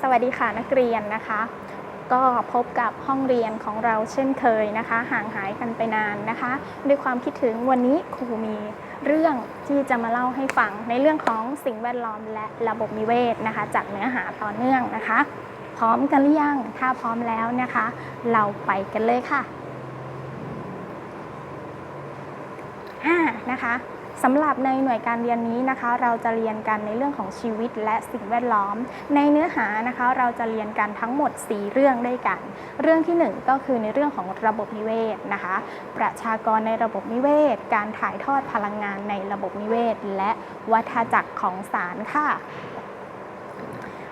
สวัสดีค่ะนักเรียนนะคะ ก็พบกับห้องเรียนของเราเช่นเคยนะคะ ห่างหายกันไปนานนะคะ ด้วยความคิดถึงวันนี้ครูมีเรื่องที่จะมาเล่าให้ฟังในเรื่องของสิ่งแวดล้อมและระบบนิเวศนะคะ จากเนื้อหาต่อเนื่องนะคะ พร้อมกันหรือยังถ้าพร้อมแล้วนะคะ เราไปกันเลยค่ะอ่านะคะ สำหรับในหน่วยการเรียนนี้นะคะ เราจะเรียนกันในเรื่องของชีวิตและสิ่งแวดล้อม ในเนื้อหานะคะ เราจะเรียนกันทั้งหมด 4 เรื่องด้วยกัน เรื่องที่ 1 ก็คือในเรื่องของระบบนิเวศนะคะ ประชากรในระบบนิเวศ การถ่ายทอดพลังงานในระบบนิเวศ และวัฏจักรของสารค่ะ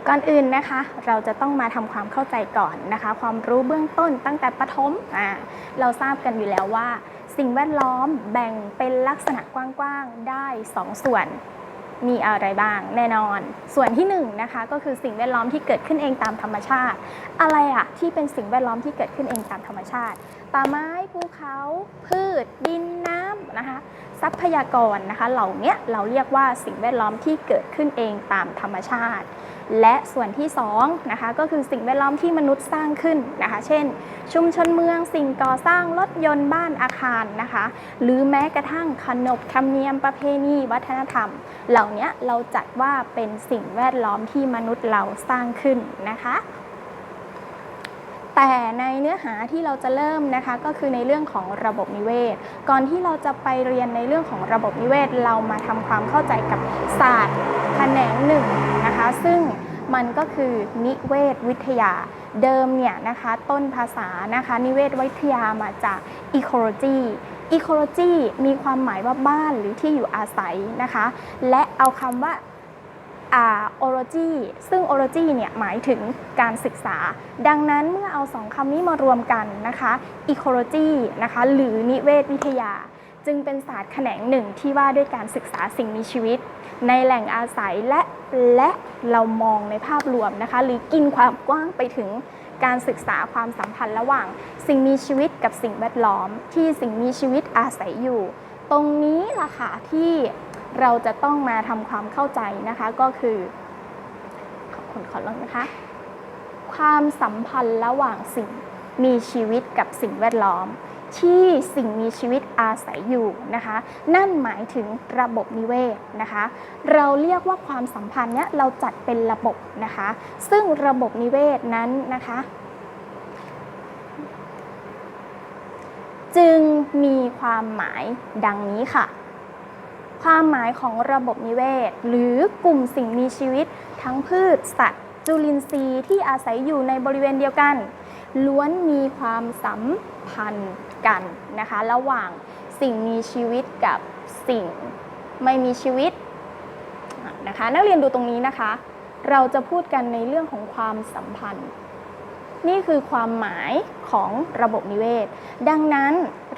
ก่อนอื่นนะคะเราจะต้องมาทำความเข้าใจก่อนนะคะ ความรู้เบื้องต้นตั้งแต่ประถมอ่าเราทราบกันอยู่แล้วว่า สิ่งแวดล้อมแบ่งเป็นลักษณะกว้างๆ ได้ 2 ส่วนมีอะไรบ้างแน่นอน ส่วนที่1นงนะคะก็คือสิ่งแวดล้อมที่เกิดขึ้นเองตามธรรมชาติ อะไรอะที่เป็นสิ่งแวดล้อมที่เกิดขึ้นเองตามธรรมชาติ ป่าไม้ภูเขา พืช ดินน้ำนะคะ ทรัพยากรนะคะ เหล่านี้เราเรียกว่าสิ่งแวดล้อมที่เกิดขึ้นเองตามธรรมชาติ และส่วนที่2นะคะก็คือสิ่งแวดล้อมที่มนุษย์สร้างขึ้นนะคะ เช่น ชุมชนเมืองสิ่งก่อสร้างรถยนต์บ้านอาคารนะคะ หรือแม้กระทั่งขนบธรรมเนียมประเพณีวัฒนธรรม เหล่านี้เราจัดว่าเป็นสิ่งแวดล้อมที่มนุษย์เราสร้างขึ้นนะคะแต่ในเนื้อหาที่เราจะเริ่มนะคะก็คือในเรื่องของระบบนิเวศ ก่อนที่เราจะไปเรียนในเรื่องของระบบนิเวศ เรามาทำความเข้าใจกับศาสตร์แขนงหนึ่ง ซึ่งมันก็คือนิเวศวิทยาเดิมเนี่ยนะคะต้นภาษานะคะนิเวศวิทยามาจาก ecology ecology มีความหมายว่าบ้านหรือที่อยู่อาศัยนะคะ และเอาคำว่าอ่า ology ซึ่ง ology เนี่ยหมายถึงการศึกษา ดังนั้นเมื่อเอาสองคำนี้มารวมกันนะคะ ecology นะคะหรือนิเวศวิทยา จึงเป็นศาสตร์แขนงหนึ่งที่ว่าด้วยการศึกษาสิ่งมีชีวิต ในแหล่งอาศัยและและเรามองในภาพรวมนะคะ หรือกินความกว้างไปถึงการศึกษาความสัมพันธ์ระหว่าง สิ่งมีชีวิตกับสิ่งแวดล้อม ที่สิ่งมีชีวิตอาศัยอยู่ ตรงนี้ล่ะค่ะที่เราจะต้องมาทำความเข้าใจนะคะก็คือขอบคุณขอลงนะคะ ความสัมพันธ์ระหว่างสิ่งมีชีวิตกับสิ่งแวดล้อม ที่สิ่งมีชีวิตอาศัยอยู่นะคะ นั่นหมายถึงระบบนิเวศนะคะ เราเรียกว่าความสัมพันธ์เนี้ยเราจัดเป็นระบบนะคะ ซึ่งระบบนิเวศนั้นนะคะ จึงมีความหมายดังนี้ค่ะ ความหมายของระบบนิเวศ หรือกลุ่มสิ่งมีชีวิตทั้งพืชสัตว์จุลินทรีย์ที่อาศัยอยู่ในบริเวณเดียวกัน ล้วนมีความสัมพันธ์ กันนะคะ ระหว่างสิ่งมีชีวิตกับสิ่งไม่มีชีวิตนะคะ นักเรียนดูตรงนี้นะคะ เราจะพูดกันในเรื่องของความสัมพันธ์ นี่คือความหมายของระบบนิเวศ ดังนั้น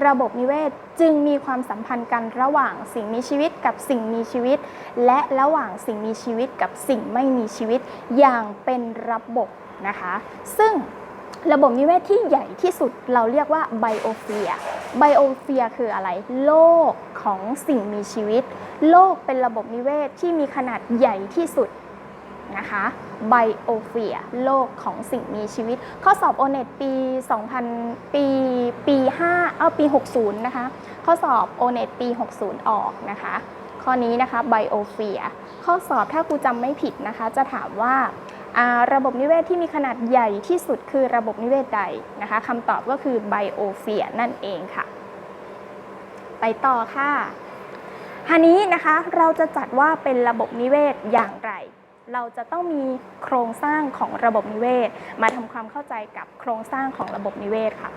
ระบบนิเวศจึงมีความสัมพันธ์กันระหว่างสิ่งมีชีวิตกับสิ่งมีชีวิต และระหว่างสิ่งมีชีวิตกับสิ่งไม่มีชีวิตอย่างเป็นระบบนะคะ ซึ่ง ระบบนิเวศที่ใหญ่ที่สุดเราเรียกว่าไบโอเฟีย ไบโอเฟียคืออะไร โลกของสิ่งมีชีวิต โลกเป็นระบบนิเวศที่มีขนาดใหญ่ที่สุดนะคะไบโอเฟียโลกของสิ่งมีชีวิต ข้อสอบโอเน็ตปี 2000 ปีปี 5 เอ้าปี 60 นะคะ ข้อสอบโอเน็ตปี 60 ออกนะคะ ข้อนี้นะคะไบโอเฟียข้อสอบถ้าครูจำไม่ผิดนะคะ จะถามว่าอ่า ระบบนิเวศที่มีขนาดใหญ่ที่สุดคือระบบนิเวศใดนะคะคำตอบก็คือไบโอเฟียนั่นเองค่ะ ไปต่อค่ะทีนี้นะคะเราจะจัดว่าเป็นระบบนิเวศอย่างไร เราจะต้องมีโครงสร้างของระบบนิเวศ มาทำความเข้าใจกับโครงสร้างของระบบนิเวศค่ะ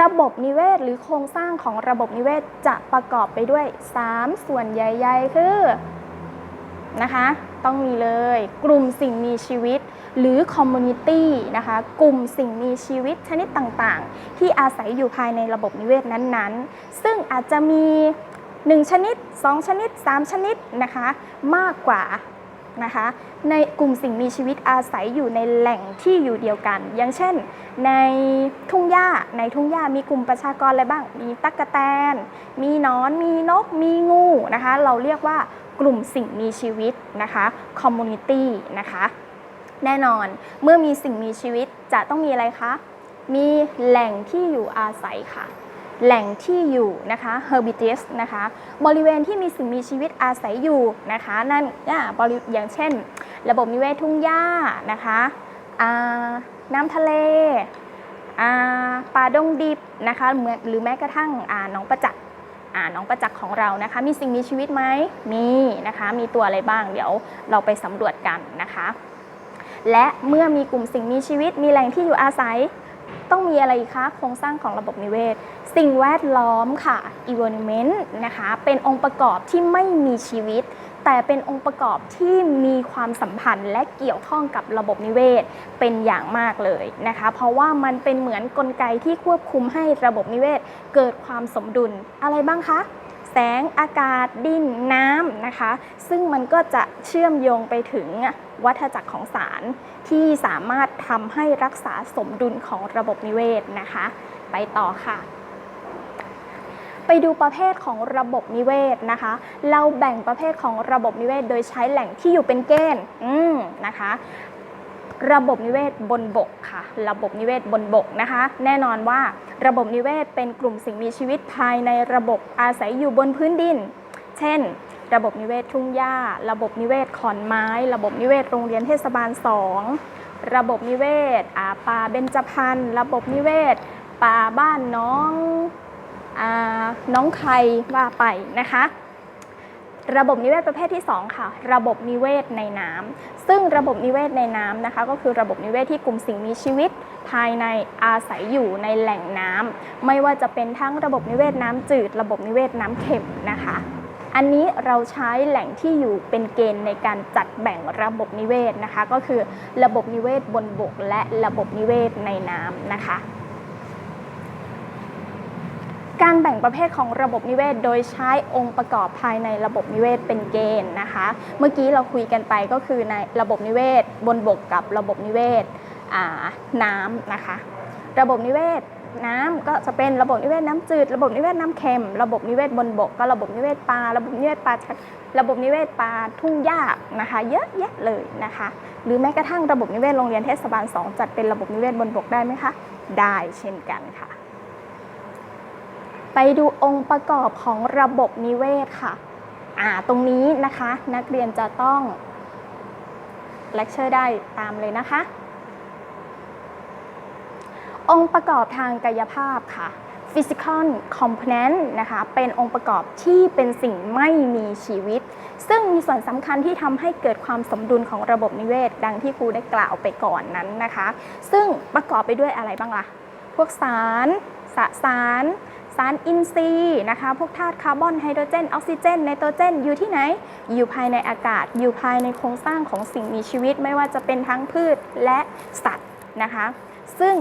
ระบบนิเวศหรือโครงสร้างของระบบนิเวศจะประกอบไปด้วย 3 ส่วนใหญ่ ๆ คือนะคะ ต้องมีเลย กลุ่มสิ่งมีชีวิต หรือคอมมูนิตี้นะคะ กลุ่มสิ่งมีชีวิตชนิดต่างๆ ที่อาศัยอยู่ภายในระบบนิเวศนั้นๆ ซึ่งอาจจะมี 1 ชนิด 2 ชนิด 3 ชนิดนะคะ มากกว่านะคะในกลุ่มสิ่งมีชีวิตอาศัยอยู่ในแหล่งที่อยู่เดียวกัน อย่างเช่น ในทุ่งหญ้าในทุ่งหญ้ามีกลุ่มประชากรอะไรบ้าง มีตั๊กแตน มีนอน มีนก มีงูนะคะ เราเรียกว่า กลุ่มสิ่งมีชีวิตนะคะ community นะคะแน่นอนเมื่อมีสิ่งมีชีวิตจะต้องมีอะไรคะมีแหล่งที่อยู่อาศัยค่ะ แหล่งที่อยู่นะคะ habitus นะคะ บริเวณที่มีสิ่งมีชีวิตอาศัยอยู่นะคะ นั่นอย่างเช่น ระบบนิเวศทุ่งหญ้านะคะน้ำทะเลป่าดงดิบนะคะหรือแม้กระทั่งอ่าหนองประจักษ์ น้องประจักษ์ของเรานะคะ มีสิ่งมีชีวิตไหมมีนะคะ มีตัวอะไรบ้าง เดี๋ยวเราไปสำรวจกันนะคะ และเมื่อมีกลุ่มสิ่งมีชีวิต มีแหล่งที่อยู่อาศัย ต้องมีอะไรอีกคะโครงสร้างของระบบนิเวศ สิ่งแวดล้อมค่ะ environment นะคะ เป็นองค์ประกอบที่ไม่มีชีวิต แต่เป็นองค์ประกอบที่มีความสัมพันธ์และเกี่ยวข้องกับระบบนิเวศเป็นอย่างมากเลยนะคะ เพราะว่ามันเป็นเหมือนกลไกที่ควบคุมให้ระบบนิเวศเกิดความสมดุลอะไรบ้างคะแสง อากาศ ดิน น้ำนะคะ ซึ่งมันก็จะเชื่อมโยงไปถึงวัฏจักรของสาร ที่สามารถทำให้รักษาสมดุลของระบบนิเวศนะคะ ไปต่อค่ะ ไปดูประเภทของระบบนิเวศนะคะ เราแบ่งประเภทของระบบนิเวศ โดยใช้แหล่งที่อยู่เป็นเกณฑ์อืมนะคะ ระบบนิเวศบนบกค่ะ ระบบนิเวศบนบกนะคะ แน่นอนว่าระบบนิเวศเป็นกลุ่มสิ่งมีชีวิตภายในระบบอาศัยอยู่บนพื้นดิน เช่น ระบบนิเวศทุ่งหญ้า ระบบนิเวศขอนไม้ ระบบนิเวศโรงเรียนเทศบาล 2 ระบบนิเวศป่าเบญจพรรณระบบนิเวศป่าบ้านน้อง น้องใครว่าไปนะคะ ระบบนิเวศประเภทที่ 2 ค่ะ ระบบนิเวศในน้ำซึ่งระบบนิเวศในน้ำนะคะ ก็คือระบบนิเวศที่กลุ่มสิ่งมีชีวิต ภายในอาศัยอยู่ในแหล่งน้ำไม่ว่าจะเป็นทั้งระบบนิเวศน้ำจืด ระบบนิเวศน้ำเค็มนะคะอันนี้เราใช้แหล่งที่อยู่เป็นเกณฑ์ในการจัดแบ่งระบบนิเวศนะคะ ก็คือระบบนิเวศบนบกและระบบนิเวศในน้ำนะคะ การแบ่งประเภทของระบบนิเวศ โดยใช้องค์ประกอบภายในระบบนิเวศเป็นเกณฑ์นะคะ เมื่อกี้เราคุยกันไปก็คือในระบบนิเวศ บนบกกับระบบนิเวศน้ำนะคะ ระบบนิเวศน้ำก็จะเป็นระบบนิเวศน้ำจืด ระบบนิเวศน้ำเค็ม ระบบนิเวศบนบก ก็ระบบนิเวศปลา ระบบนิเวศปลาระบบนิเวศปลาทุ่งหญ้านะคะ เยอะแยะเลยนะคะ หรือแม้กระทั่งระบบนิเวศโรงเรียนเทศบาล 2 จัดเป็นระบบนิเวศบนบกได้ไหมคะ ได้เช่นกันค่ะ ไปดูองค์ประกอบของระบบนิเวศค่ะอ่าตรงนี้นะคะนักเรียนจะต้องเลคเชอร์ได้ตามเลยนะคะ องค์ประกอบทางกายภาพค่ะ physical component นะคะ เป็นองค์ประกอบที่เป็นสิ่งไม่มีชีวิต ซึ่งมีส่วนสำคัญที่ทำให้เกิดความสมดุลของระบบนิเวศ ดังที่ครูได้กล่าวไปก่อนนั้นนะคะ ซึ่งประกอบไปด้วยอะไรบ้างล่ะ พวกสาร สสาร สารอินทรีย์นะคะพวกธาตุคาร์บอนไฮโดรเจนออกซิเจนไนโตรเจนอยู่ที่ไหน อยู่ภายในอากาศ อยู่ภายในโครงสร้างของสิ่งมีชีวิต ไม่ว่าจะเป็นทั้งพืชและสัตว์นะคะ ซึ่ง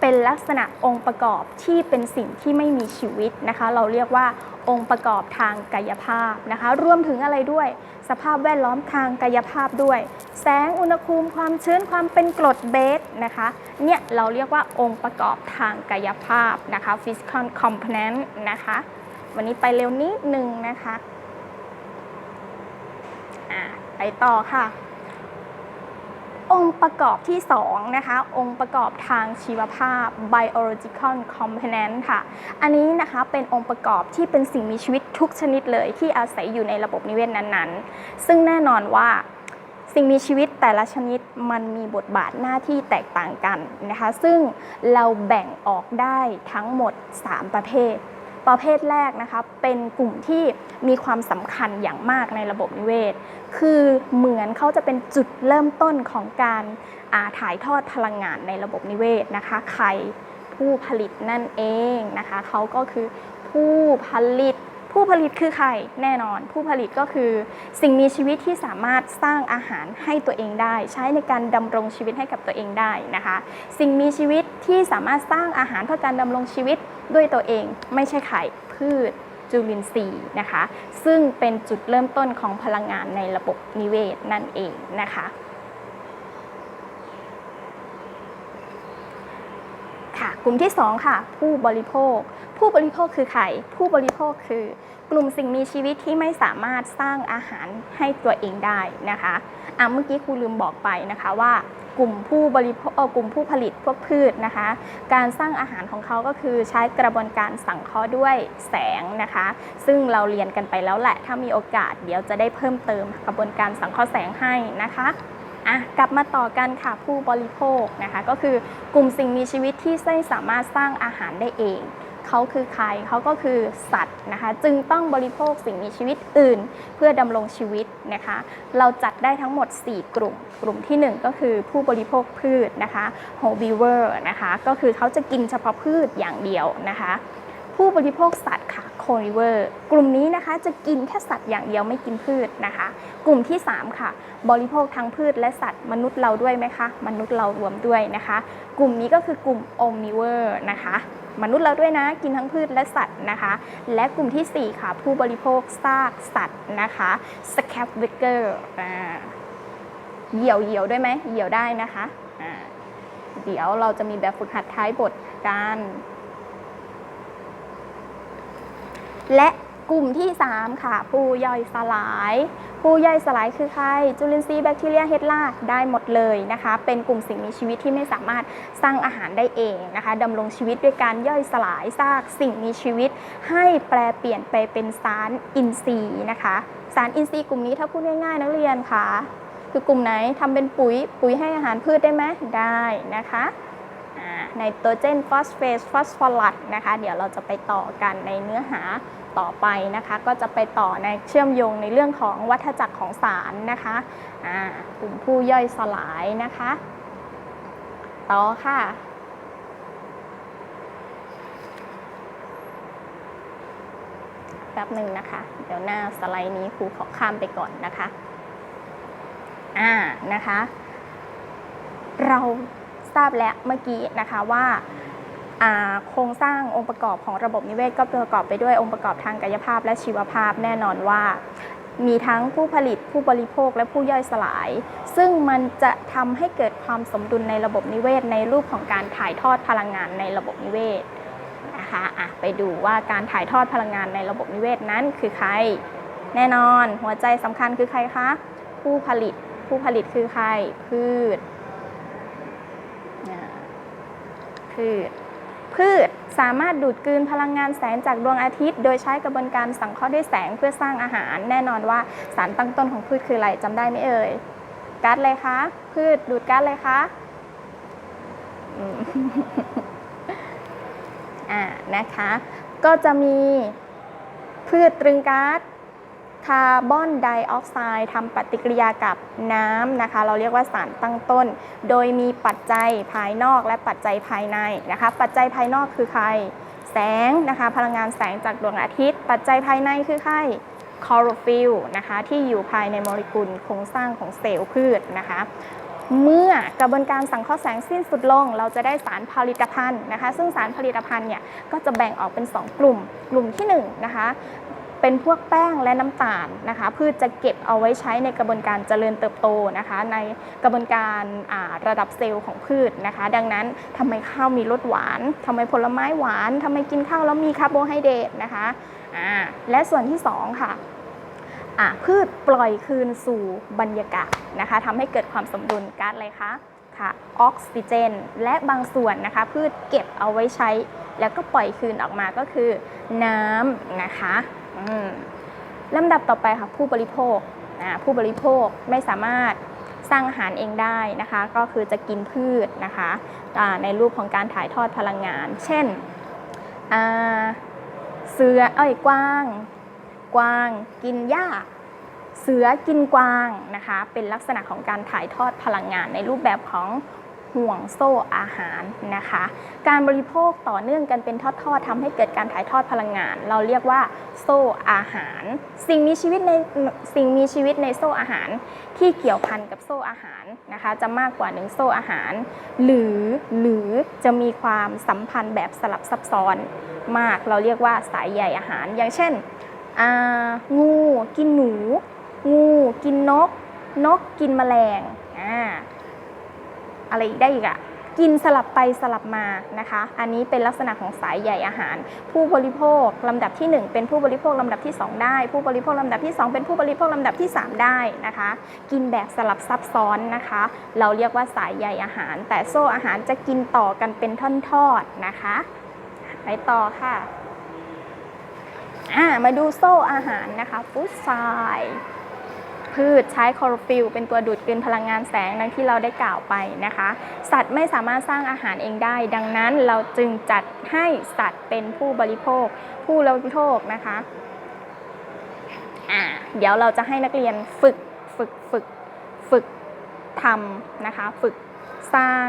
เป็นลักษณะองค์ประกอบที่เป็นสิ่งที่ไม่มีชีวิตนะคะ เราเรียกว่า องค์ประกอบทางกายภาพนะคะ รวมถึงอะไรด้วย สภาพแวดล้อมทางกายภาพด้วย แสงอุณหภูมิความชื้นความเป็นกรดเบสนะคะเนี่ยเราเรียกว่าองค์ประกอบทางกายภาพนะคะ physical component นะคะ วันนี้ไปเร็วนิดนึงนะคะอะไปต่อค่ะ องค์ประกอบที่ 2 นะคะ องค์ประกอบทางชีวภาพ biological component ค่ะ อันนี้นะคะเป็นองค์ประกอบที่เป็นสิ่งมีชีวิตทุกชนิดเลยที่อาศัยอยู่ในระบบนิเวศนั้นๆ ซึ่งแน่นอนว่าสิ่งมีชีวิตแต่ละชนิดมันมีบทบาทหน้าที่แตกต่างกันนะคะ ซึ่งเราแบ่งออกได้ทั้งหมด 3 ประเภท ประเภทแรกนะคะเป็นกลุ่มที่มีความสำคัญอย่างมากในระบบนิเวศ คือเหมือนเขาจะเป็นจุดเริ่มต้นของการาถ่ายทอดพลังงานในระบบนิเวศนะคะใครผู้ผลิตนั่นเองนะคะเขาก็คือผู้ผลิตผู้ผลิตคือใครแน่นอน ผู้ผลิตก็คือสิ่งมีชีวิตที่สามารถสร้างอาหารให้ตัวเองได้ ใช้ในการดำรงชีวิตให้กับตัวเองได้นะคะ สิ่งมีชีวิตที่สามารถสร้างอาหารเพื่อการดำรงชีวิต ด้วยตัวเองไม่ใช่ไข่พืชจุลินทรีย์นะคะ ซึ่งเป็นจุดเริ่มต้นของพลังงานในระบบนิเวศนั่นเองนะคะค่ะกลุ่มที่ 2 ค่ะ ผู้บริโภค ผู้บริโภคคือใครผู้บริโภคคือกลุ่มสิ่งมีชีวิตที่ไม่สามารถสร้างอาหารให้ตัวเองได้นะคะอะเมื่อกี้ครูลืมบอกไปนะคะว่า กลุ่มผู้บริโภคกลุ่มผู้ผลิตพวกพืชนะคะ การสร้างอาหารของเขาก็คือใช้กระบวนการสังเคราะห์ด้วยแสงนะคะ ซึ่งเราเรียนกันไปแล้วแหละ ถ้ามีโอกาสเดี๋ยวจะได้เพิ่มเติมกระบวนการสังเคราะห์แสงให้นะคะอะกลับมาต่อกันค่ะผู้บริโภคนะคะ ก็คือกลุ่มสิ่งมีชีวิตที่ไม่สามารถสร้างอาหารได้เอง เขาคือใครเขาก็คือสัตว์นะคะจึงต้องบริโภคสิ่งมีชีวิตอื่น เพื่อดำรงชีวิตนะคะเราจัดได้ทั้งหมด 4 กลุ่ม กลุ่มที่ 1 ก็คือผู้บริโภคพืชนะคะ herbivore นะคะก็คือเขาจะกินเฉพาะพืชอย่างเดียวนะคะ ผู้บริโภคสัตว์ค่ะ carnivore กลุ่มนี้นะคะจะกินแค่สัตว์อย่างเดียวไม่กินพืชนะคะ กลุ่มที่ 3 ค่ะ บริโภคทั้งพืชและสัตว์มนุษย์เราด้วยไหมคะมนุษย์เรารวมด้วยนะคะ กลุ่มนี้ก็คือกลุ่ม omnivore นะคะมนุษย์เราด้วยนะกินทั้งพืชและสัตว์นะคะ และกลุ่มทีสี่4 ค่ะ ผู้บริโภคซากสัตว์นะคะ scavenger อ่าเหยี่ยวเหยี่ยวด้วยไหมเหยี่ยวได้นะคะ เดี๋ยวเราจะมีแบบฝึกหัดท้ายบทกัน และกลุ่มที่ 3 ค่ะ ผู้ย่อยสลาย ผู้ย่อยสลายคือใคร จุลินทรีย์แบคทีเรียเฮดลาได้หมดเลยนะคะ เป็นกลุ่มสิ่งมีชีวิตที่ไม่สามารถสร้างอาหารได้เองนะคะดำรงชีวิตด้วยการย่อยสลายซากสิ่งมีชีวิต ให้แปลเปลี่ยนไปเป็นสารอินทรีย์นะคะ สารอินทรีย์กลุ่มนี้ถ้าพูดง่ายๆนักเรียนค่ะ คือกลุ่มไหนทำเป็นปุ๋ย ปุ๋ยให้อาหารพืชได้ไหมได้นะคะไนโตรเจนฟอสเฟตฟอสฟอรัสนะคะ เดี๋ยวเราจะไปต่อกันในเนื้อหา ต่อไปนะคะ ก็จะไปต่อในเชื่อมโยงในเรื่องของวัฏจักรของสารนะคะกลุ่มผู้ย่อยสลายนะคะ ต่อค่ะแป๊บหนึ่งนะคะ เดี๋ยวหน้าสไลด์นี้ครูขอข้ามไปก่อนนะคะ อ่านะคะ เราทราบแล้วเมื่อกี้นะคะว่า โครงสร้างองค์ประกอบของระบบนิเวศ ก็ประกอบไปด้วยองค์ประกอบทางกายภาพและชีวภาพแน่นอนว่า มีทั้งผู้ผลิตผู้บริโภคและผู้ย่อยสลาย ซึ่งมันจะทำให้เกิดความสมดุลในระบบนิเวศ ในรูปของการถ่ายทอดพลังงานในระบบนิเวศนะคะอะไปดูว่าการถ่ายทอดพลังงานในระบบนิเวศนั้นคือใคร แน่นอนหัวใจสำคัญคือใครคะผู้ผลิตผู้ผลิตคือใครพืชพืช พืช สามารถดูดกลืนพลังงานแสงจากดวงอาทิตย์ โดยใช้กระบวนการสังเคราะห์ด้วยแสงเพื่อสร้างอาหาร แน่นอนว่าสารตั้งต้นของพืชคืออะไรจำได้ไหมเอ่ยก๊าซอะไรคะ พืชดูดก๊าซอะไรคะอ่านะคะ ก็จะมีพืชตรึงก๊าซ คาร์บอนไดออกไซด์ทำปฏิกิริยากับน้ำนะคะ เราเรียกว่าสารตั้งต้น โดยมีปัจจัยภายนอกและปัจจัยภายในนะคะ ปัจจัยภายนอกคือใคร แสงนะคะ พลังงานแสงจากดวงอาทิตย์ ปัจจัยภายในคือใครคลอโรฟิลนะคะที่อยู่ภายในโมเลกุลโครงสร้างของเซลล์พืชนะคะ เมื่อกระบวนการสังเคราะห์แสงสิ้นสุดลง เราจะได้สารผลิตภัณฑ์นะคะ ซึ่งสารผลิตภัณฑ์เนี่ยก็จะแบ่งออกเป็น 2 กลุ่ม กลุ่มที่1นะคะ เป็นพวกแป้งและน้ำตาลนะคะพืชจะเก็บเอาไว้ใช้ในกระบวนการเจริญเติบโตนะคะ ในกระบวนการระดับเซลล์ของพืชนะคะ ดังนั้นทำไมข้าวมีรสหวานทำไมผลไม้หวานทำไมกินข้าวแล้วมีคาร์โบไฮเดรตนะคะและส่วนที่ 2ค่ะอะพืชปล่อยคืนสู่บรรยากาศนะคะทำให้เกิดความสมดุลก๊าซอะไรคะค่ะออกซิเจน และบางส่วนนะคะพืชเก็บเอาไว้ใช้ แล้วก็ปล่อยคืนออกมาก็คือน้ำนะคะ ลำดับต่อไปค่ะผู้บริโภคผู้บริโภคไม่สามารถสร้างอาหารเองได้นะคะ ก็คือจะกินพืชนะคะในรูปของการถ่ายทอดพลังงาน เช่นเสือเอ้ยกวาง กวางกินหญ้า เสือกินกวางนะคะ เป็นลักษณะของการถ่ายทอดพลังงานในรูปแบบของ ห่วงโซ่อาหารนะคะ การบริโภคต่อเนื่องกันเป็นทอดๆทำให้เกิดการถ่ายทอดพลังงาน เราเรียกว่าโซ่อาหาร สิ่งมีชีวิตในสิ่งมีชีวิตในโซ่อาหาร ที่เกี่ยวพันกับโซ่อาหารนะคะ จะมากกว่าหนึ่งโซ่อาหาร หรือหรือจะมีความสัมพันธ์แบบสลับซับซ้อนมาก เราเรียกว่าสายใยอาหาร อย่างเช่นงูกินหนู งูกินนก นกกินแมลงอ่า อะไรได้อีกอะกินสลับไปสลับมานะคะ อันนี้เป็นลักษณะของสายใยอาหาร ผู้บริโภคลำดับที่ 1 เป็นผู้บริโภคลำดับที่ 2 ได้ ผู้บริโภคลำดับที่ 2 เป็นผู้บริโภคลำดับที่ 3 ได้นะคะ กินแบบสลับซับซ้อนนะคะ เราเรียกว่าสายใยอาหาร แต่โซ่อาหารจะกินต่อกันเป็นท่อดๆนะคะไปต่อค่ะ อ่ามาดูโซ่อาหารนะคะฟู้ดไซ พืชใช้คลอโรฟิลเป็นตัวดูดกลืนพลังงานแสงดังที่เราได้กล่าวไปนะคะ สัตว์ไม่สามารถสร้างอาหารเองได้ ดังนั้นเราจึงจัดให้สัตว์เป็นผู้บริโภค ผู้บริโภคนะคะเดี๋ยวเราจะให้นักเรียนฝึกฝึกฝึกฝึกทำนะคะ ฝึกสร้าง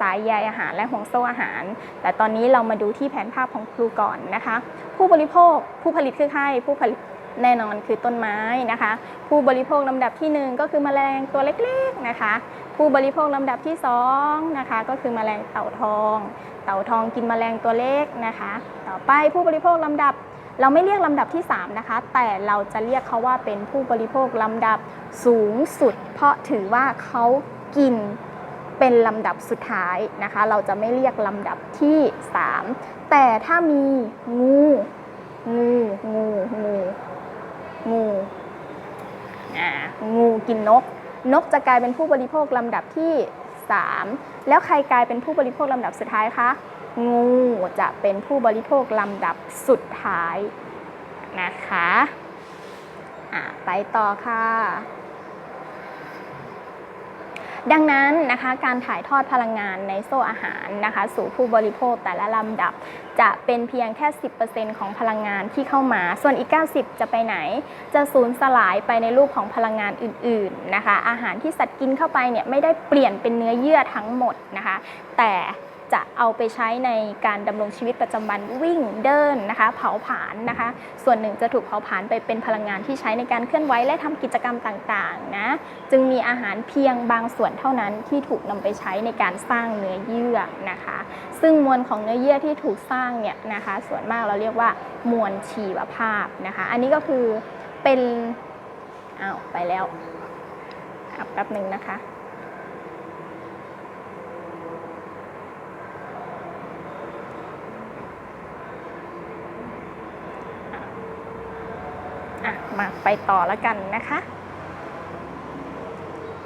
สายใยอาหารและห่วงโซ่อาหาร แต่ตอนนี้เรามาดูที่แผนภาพของครูก่อนนะคะ ผู้บริโภคผู้ผลิตคือใครผู้ผลิต แน่นอนคือต้นไม้นะคะ ผู้บริโภคลำดับที่หนึ่งก็คือแมลงตัวเล็กๆนะคะ ผู้บริโภคลำดับที่สองนะคะก็คือแมลงเต่าทอง เต่าทองกินแมลงตัวเล็กนะคะ ต่อไปผู้บริโภคลำดับเราไม่เรียกลำดับที่ 3 นะคะ แต่เราจะเรียกเขาว่าเป็นผู้บริโภคลำดับสูงสุด เพราะถือว่าเขากินเป็นลำดับสุดท้ายนะคะ เราจะไม่เรียกลำดับที่ 3 แต่ถ้ามีงูงูงูงู งูอ่างูกินนก นกจะกลายเป็นผู้บริโภคลำดับที่ 3 แล้วใครกลายเป็นผู้บริโภคลำดับสุดท้ายคะ งูจะเป็นผู้บริโภคลำดับสุดท้ายนะคะอะไปต่อค่ะ ดังนั้นนะคะการถ่ายทอดพลังงานในโซ่อาหารนะคะสู่ผู้บริโภคแต่ละลำดับ จะเป็นเพียงแค่ 10%ของพลังงานที่เข้ามา ส่วนอีก 90 จะไปไหน จะสูญสลายไปในรูปของพลังงานอื่นๆนะคะอาหารที่สัตว์กินเข้าไปเนี่ยไม่ได้เปลี่ยนเป็นเนื้อเยื่อทั้งหมดนะคะแต่ จะเอาไปใช้ในการดำรงชีวิตประจำวันวิ่งเดินนะคะ เผาผลาญนะคะ ส่วนหนึ่งจะถูกเผาผลาญไปเป็นพลังงานที่ใช้ในการเคลื่อนไหวและทำกิจกรรมต่างๆนะจึงมีอาหารเพียงบางส่วนเท่านั้นที่ถูกนำไปใช้ในการสร้างเนื้อเยื่อนะคะ ซึ่งมวลของเนื้อเยื่อที่ถูกสร้างเนี่ยนะคะ ส่วนมากเราเรียกว่ามวลชีวภาพนะคะ อันนี้ก็คือเป็นอ้าวไปแล้วอะแป๊บหนึ่งนะคะ อะ มาไปต่อแล้วกันนะคะ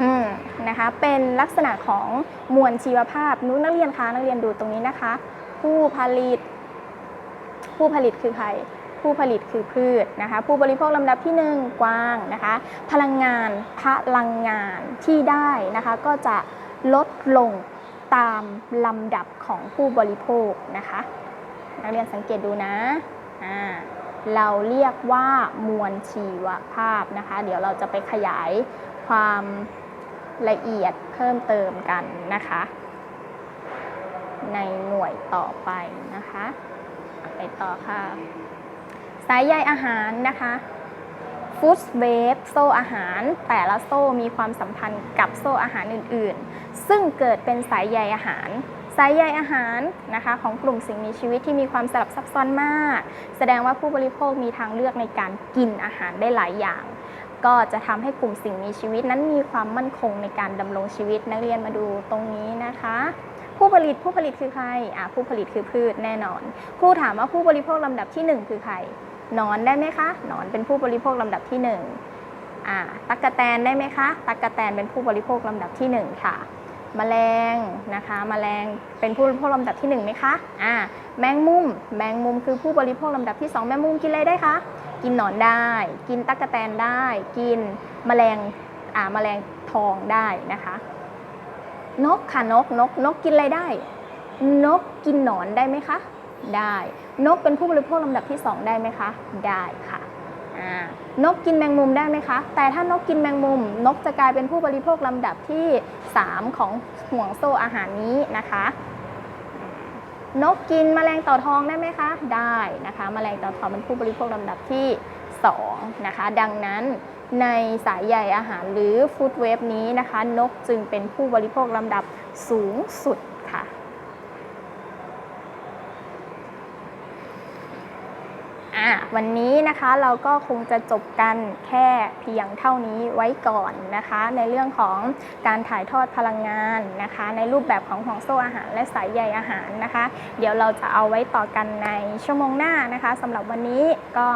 อืมนะคะเป็นลักษณะของมวลชีวภาพนุนักเรียนคะนักเรียนดูตรงนี้นะคะ ผู้ผลิต ผู้ผลิตคือใครผู้ผลิตคือพืชนะคะ ผู้บริโภคลำดับที่หนึ่งกว้างนะคะ พลังงานพลังงานที่ได้นะคะ ก็จะลดลงตามลำดับของผู้บริโภคนะคะ นักเรียนสังเกตดูนะอ่า เราเรียกว่ามวลชีวภาพนะคะ เดี๋ยวเราจะไปขยายความละเอียดเพิ่มเติมกันนะคะ ในหน่วยต่อไปนะคะ ไปต่อค่ะ สายใยอาหารนะคะฟู้ดเวฟโซ่อาหาร แต่ละโซ่มีความสัมพันธ์กับโซ่อาหารอื่นๆ ซึ่งเกิดเป็นสายใยอาหาร สายใยอาหารนะคะของกลุ่มสิ่งมีชีวิตที่มีความสลับซับซ้อนมาก แสดงว่าผู้บริโภคมีทางเลือกในการกินอาหารได้หลายอย่าง ก็จะทำให้กลุ่มสิ่งมีชีวิตนั้นมีความมั่นคงในการดำรงชีวิตนักเรียนมาดูตรงนี้นะคะผู้ผลิตผู้ผลิตคือใครอะผู้ผลิตคือพืชแน่นอน ครูถามว่าผู้บริโภคลำดับที่หนึ่งคือใครนอนได้ไหมคะนอนเป็นผู้บริโภคลำดับที่หนึ่งอ่าตักกะแตนได้ไหมคะตักกะแตนเป็นผู้บริโภคลำดับที่หนึ่งค่ะ แมลงนะคะแมลงเป็นผู้บริโภคลำดับที่หนึ่งไหมคะอ่าแมงมุม แมงมุมคือผู้บริโภคลำดับที่สองแมงมุมกินอะไรได้คะ กินหนอนได้ กินตั๊กแตนได้ กินแมลงอ่าแมลงทองได้นะคะ นกค่ะนกนกนกกินอะไรได้ นกกินหนอนได้ไหมคะ ได้ นกเป็นผู้บริโภคลำดับที่ 2 ได้ไหมคะ ได้ค่ะ นกกินแมงมุมได้ไหมคะ แต่ถ้านกกินแมงมุม นกจะกลายเป็นผู้บริโภคลำดับที่ 3 ของห่วงโซ่อาหารนี้นะคะ นกกินแมลงเต่าทองได้ไหมคะ ได้นะคะแมลงเต่าทองเป็นผู้บริโภคลำดับที่ 2 นะคะ ดังนั้นในสายใยอาหารหรือฟู้ดเวฟนี้นะคะ นกจึงเป็นผู้บริโภคลำดับสูงสุดค่ะ อ่า วันนี้นะคะเราก็คงจะจบกันแค่เพียงเท่านี้ไว้ก่อนนะคะ ในเรื่องของการถ่ายทอดพลังงานนะคะ ในรูปแบบของห่วงโซ่อาหารและสายใยอาหารนะคะ เดี๋ยวเราจะเอาไว้ต่อกันในชั่วโมงหน้านะคะสำหรับวันนี้ก็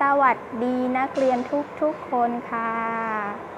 สวัสดีนักเรียนทุกๆคนค่ะ